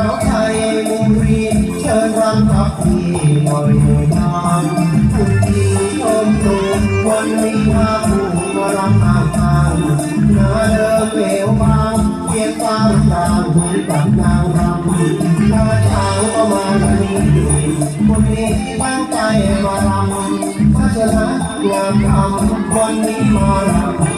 าวไทยมุรีเชิญรำทับที่หน่อยนางคุณดีชมตรงวันนี้พาผู้มารำห่างทางนาเดิมเหวบางเพียงฟ้าตางเหมือนกับนางรำนาช้างก็มาลันนี้คนนี้ตั้งใจมารำพราะฉะนั้นงามทำวันนี้มารำ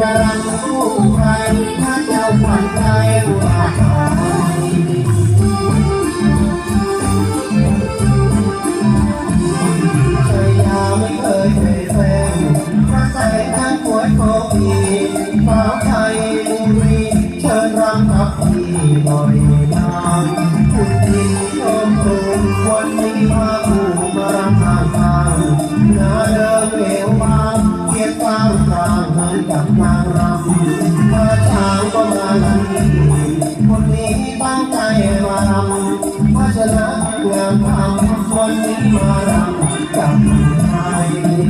จะรำคู่ใครถ้าเจ้าขวัญใจว่าใครเคยยาไม่เคยเคยแฟนพระใส่ท่านป่วยโควิดสาไทยบุรีเชิญรำกับพี่หน่อยนางคุณดินชมตรงวันนี้มา มางรำมาช้าก็มาลำคนนี้ตั้งใจมารำเพราะฉะงามทำคนนี้มารำกับไทย